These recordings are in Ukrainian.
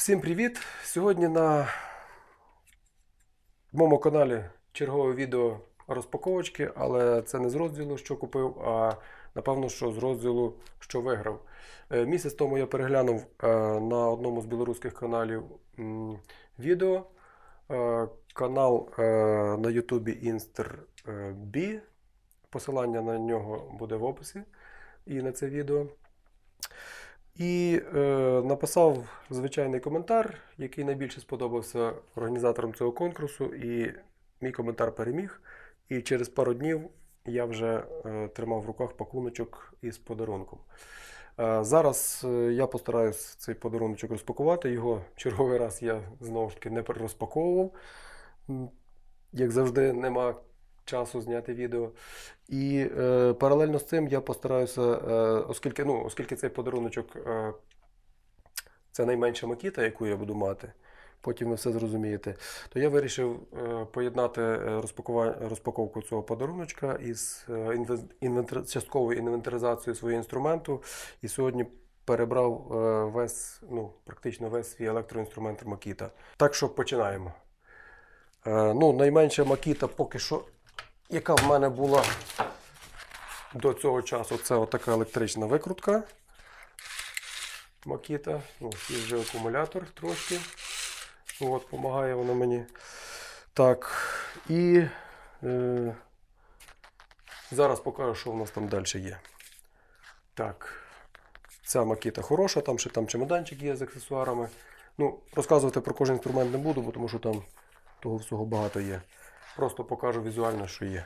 Всім привіт! Сьогодні на моєму каналі чергове відео розпаковочки, але це не з розділу, що купив, а напевно, що з розділу, що виграв. Е, Місяць тому я переглянув е, на одному з білоруських каналів відео. Е, Канал на Ютубі InsterB. Посилання на нього буде в описі і на це відео. І е, написав звичайний коментар, який найбільше сподобався організаторам цього конкурсу. І мій коментар переміг. І через пару днів я вже е, тримав в руках пакуночок із подарунком. Е, зараз е, я постараюсь цей подаруночок розпакувати. Його черговий раз я знову ж таки не розпаковував. Як завжди, нема часу зняти відео. І е, паралельно з цим я постараюся, е, оскільки, ну, оскільки цей подаруночок е, це найменша макіта, яку я буду мати, потім ви все зрозумієте, то я вирішив е, поєднати е, розпаковку цього подаруночка із е, інвентар... частковою інвентаризацією свого інструменту. І сьогодні перебрав е, весь, ну, практично весь свій електроінструмент Макіта. Так що починаємо. Ну, найменша Макіта поки що яка в мене була до цього часу, це отака електрична викрутка. Макіта. Ну, і вже акумулятор трошки. От, допомагає вона мені. Так. І е, зараз покажу, що в нас там далі є. Так. Ця макіта хороша, там ще там чемоданчик є з аксесуарами. Ну, розказувати про кожен інструмент не буду, бо тому що там того всього багато є. Просто покажу візуально, що є.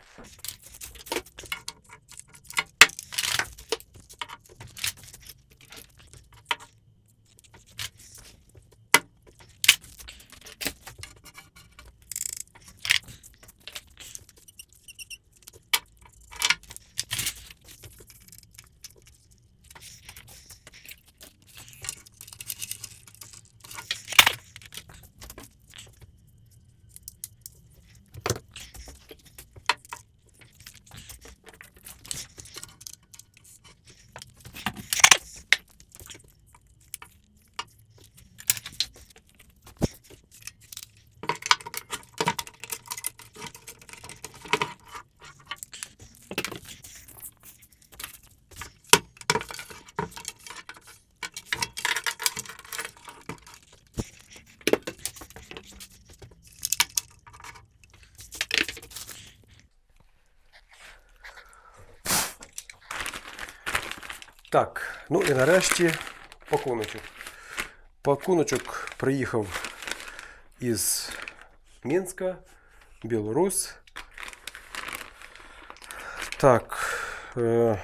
Так, ну і нарешті пакуночок. Пакуночок приїхав із Мінська, Білорусь. Так, е,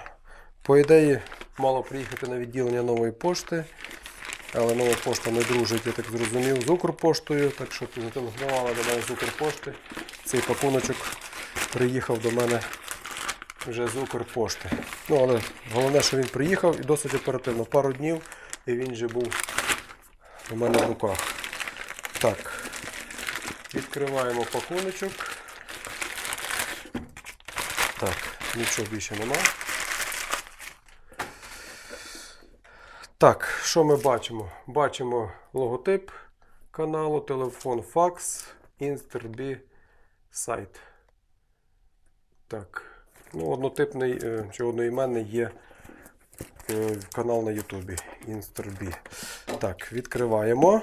по ідеї, мало приїхати на відділення нової пошти, але нова пошта не дружить, я так зрозумів, з Укрпоштою, так що зателефонувала до мене з Укрпошти. Цей пакуночок приїхав до мене вже з Укрпошти. Ну, але головне, що він приїхав і досить оперативно. Пару днів і він вже був у мене в руках. Так, відкриваємо пакуночок. Так, нічого більше нема. Так, що ми бачимо? Бачимо логотип каналу, телефон, факс, Insтербі сайт. Так. Ну, однотипний е, чи одноіменний є е, канал на Ютубі Інстербі. Так, відкриваємо.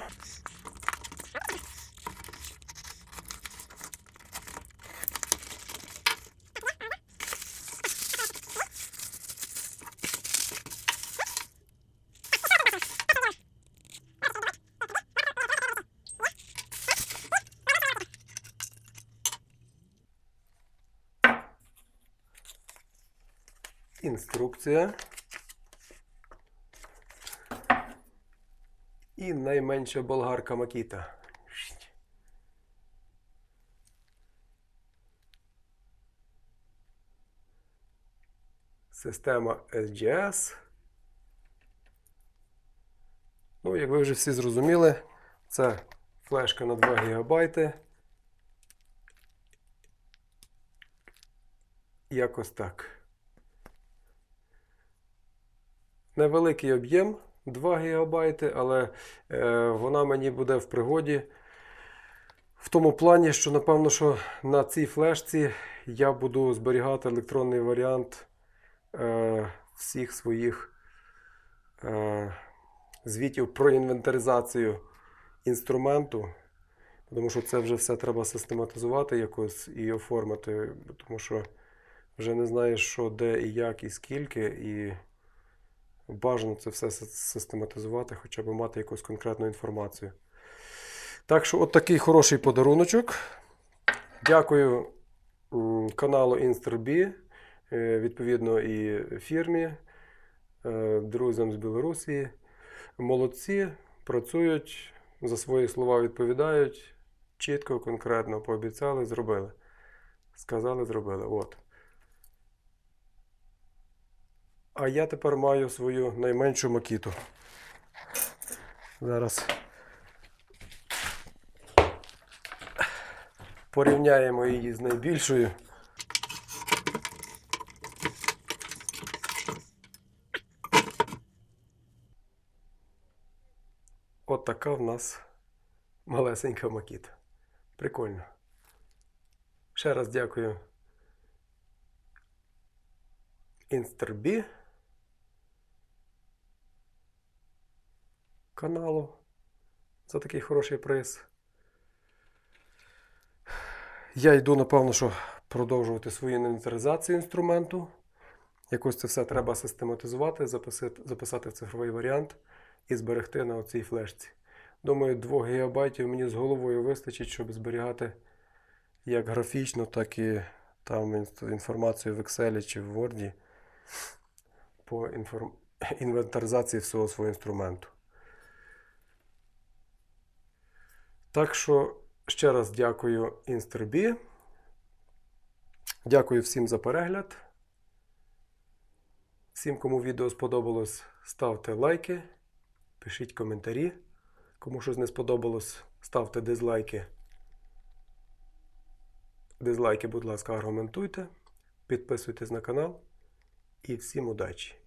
Інструкція. І найменша болгарка Макіта. Система SGS. Ну, як ви вже всі зрозуміли, це флешка на 2 ГБ. Якось так. Невеликий об'єм 2 ГБ, але е, вона мені буде в пригоді в тому плані, що напевно, що на цій флешці я буду зберігати електронний варіант е, всіх своїх е, звітів про інвентаризацію інструменту. Тому що це вже все треба систематизувати якось і оформити, тому що вже не знаєш, що де і як, і скільки, і бажано це все систематизувати, хоча б мати якусь конкретну інформацію. Так що, от такий хороший подаруночок. Дякую каналу InsterB, е, відповідно, і фірмі, е, друзям з Білорусі. Молодці, працюють, за свої слова відповідають. Чітко, конкретно пообіцяли, зробили. Сказали, зробили. От. А я тепер маю свою найменшу макіту. Зараз порівняємо її з найбільшою. От така в нас малесенька макіта. Прикольно. Ще раз дякую Інстербі каналу за такий хороший приз. Я йду, напевно, що продовжувати свою інвентаризацію інструменту. Якось це все треба систематизувати, записати, записати в цифровий варіант і зберегти на оцій флешці. Думаю, 2 ГБ мені з головою вистачить, щоб зберігати як графічно, так і там інформацію в Excel чи в Word по інформ... інвентаризації всього свого інструменту. Так що ще раз дякую Інстербі. Дякую всім за перегляд. Всім, кому відео сподобалось, ставте лайки, пишіть коментарі. Кому щось не сподобалось, ставте дизлайки. Дизлайки, будь ласка, аргументуйте. Підписуйтесь на канал. І всім удачі!